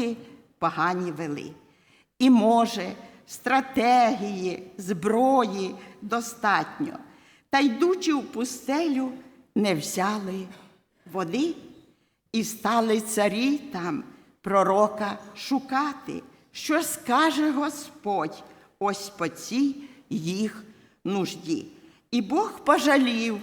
вчинки погані вели. І може, стратегії, зброї достатньо. Та йдучи в пустелю, не взяли води, і стали царі там пророка шукати, що скаже Господь ось по цій їх нужді. І Бог пожалів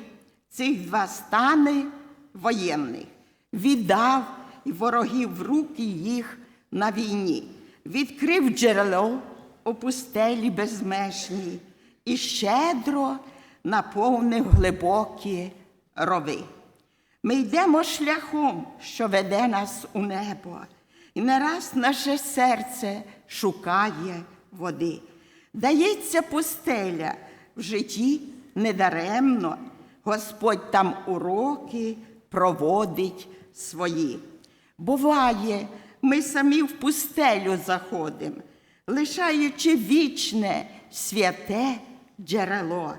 цих два стани воєнних, віддав ворогів в руки їх на війні, відкрив джерело у пустелі безмежній і щедро наповнив глибокі рови. Ми йдемо шляхом, що веде нас у небо, і не раз наше серце шукає води. Дається пустеля в житті недаремно, Господь там уроки проводить свої. Буває, ми самі в пустелю заходимо, лишаючи вічне святе джерело,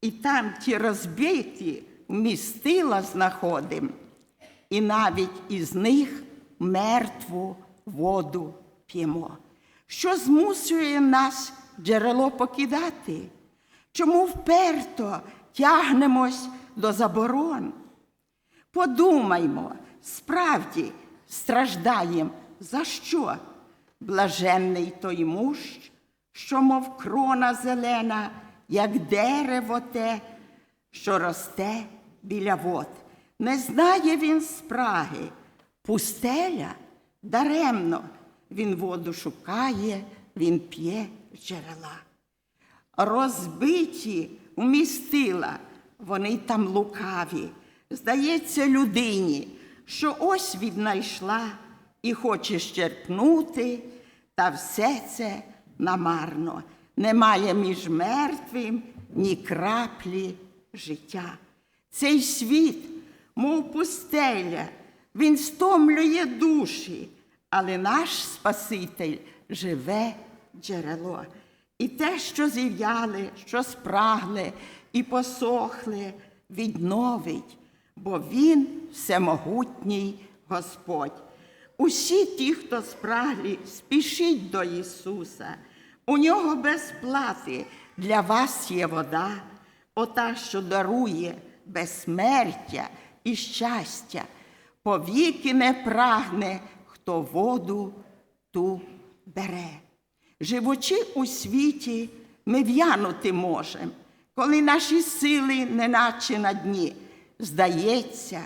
і там ті розбиті вмістила знаходимо, і навіть із них мертву воду п'ємо. Що змусує нас джерело покидати? Чому вперто тягнемось до заборон? Подумаймо, справді страждаєм за що? Блаженний той муж, що, мов крона зелена, як дерево те, що росте біля вод. Не знає він спраги, пустеля даремно він воду шукає, він п'є джерела. Розбиті вмістила, вони там лукаві. Здається, людині, що ось віднайшла і хоче щерпнути, та все це намарно. Немає між мертвим ні краплі життя. Цей світ, мов пустеля, він стомлює душі, але наш Спаситель живе джерело. І те, що зів'яли, що спрагли і посохли, відновить, бо Він всемогутній Господь. Усі ті, хто спраглі, спішіть до Ісуса. У нього без плати для вас є вода, ота, що дарує безсмертя і щастя, повіки не прагне, хто воду ту бере. Живучи у світі, ми в'янути можемо, коли наші сили неначе на дні. Здається,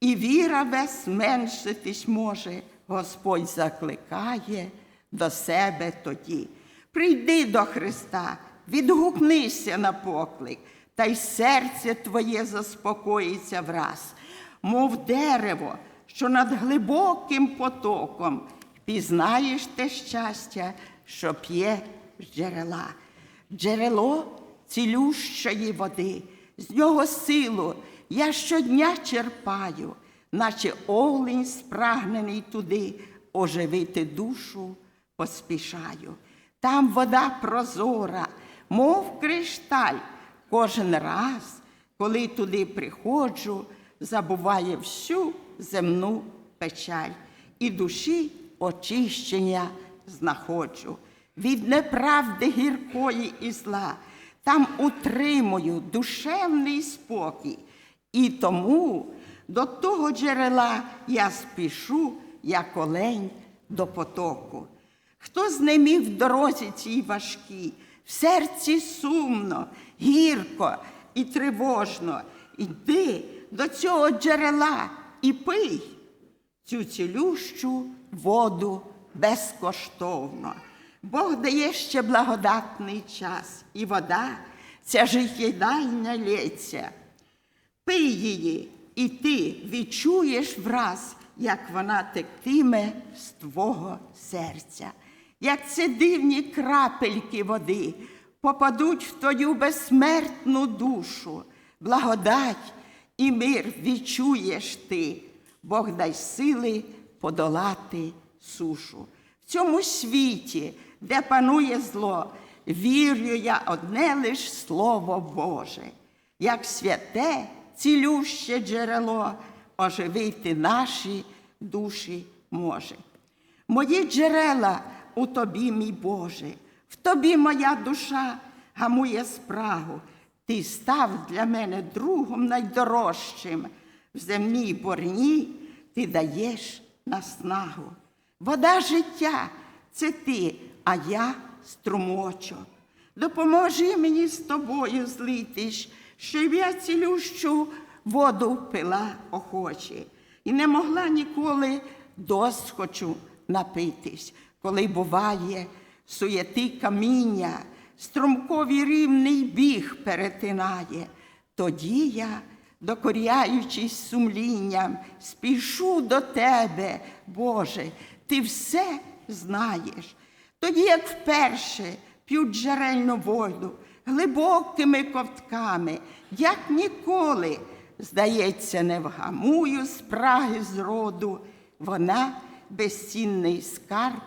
і віра весь зменшитись може, Господь закликає до себе тоді. Прийди до Христа, відгукнися на поклик, та й серце твоє заспокоїться враз, мов дерево, що над глибоким потоком пізнаєш те щастя, що п'є з джерела. Джерело цілющої води, з нього силу я щодня черпаю, наче олень спрагнений туди, оживити душу поспішаю. Там вода прозора, мов кришталь, кожен раз, коли туди приходжу, забуває всю земну печаль і душі очищення знаходжу. Від неправди гіркої і зла, там утримую душевний спокій. І тому до того джерела я спішу, як олень до потоку. Хто знеміг в дорозі цій важкій, в серці сумно, гірко і тривожно, йди до цього джерела і пий цю цілющу воду безкоштовно. Бог дає ще благодатний час, і вода, ця життєдайня лється. Пий її, і ти відчуєш враз, як вона тектиме з твого серця, як це дивні крапельки води попадуть в твою безсмертну душу, благодать і мир відчуєш ти, Бог дай сили подолати сушу. В цьому світі, де панує зло, вірю я одне лиш Слово Боже, як святе, цілюще джерело оживити наші душі може. Мої джерела у тобі, мій Боже, в тобі моя душа гамує спрагу. Ти став для мене другом найдорожчим. В земній борні ти даєш наснагу. Вода життя це ти, а я струмочок. Допоможи мені з тобою злитись, щоб я цілющу воду пила охоче. І не могла ніколи досхочу напитись, коли буває суєти каміння, струмковий рівний біг перетинає. Тоді я, докоряючись сумлінням, спішу до тебе, Боже, ти все знаєш. Тоді, як вперше п'ють джерельну воду глибокими ковтками, як ніколи, здається, не вгамую спраги зроду, вона безцінний скарб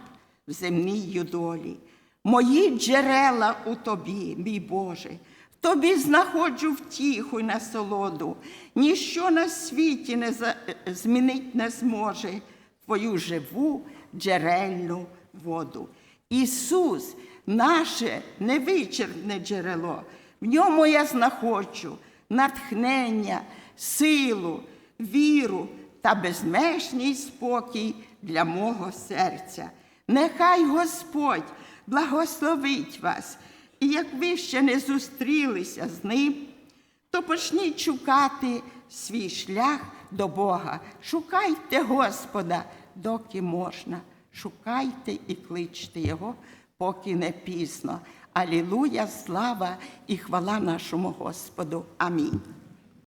в земній юдолі. Мої джерела у тобі, мій Боже, в тобі знаходжу втіху й насолоду. Ніщо на світі не за- змінить не зможе твою живу джерельну воду. Ісус, наше невичерпне джерело, в ньому я знаходжу натхнення, силу, віру та безмежний спокій для мого серця. Нехай Господь благословить вас, і як ви ще не зустрілися з ним, то почніть шукати свій шлях до Бога. Шукайте Господа, доки можна. Шукайте і кличте Його, поки не пізно. Алілуя, слава і хвала нашому Господу. Амінь.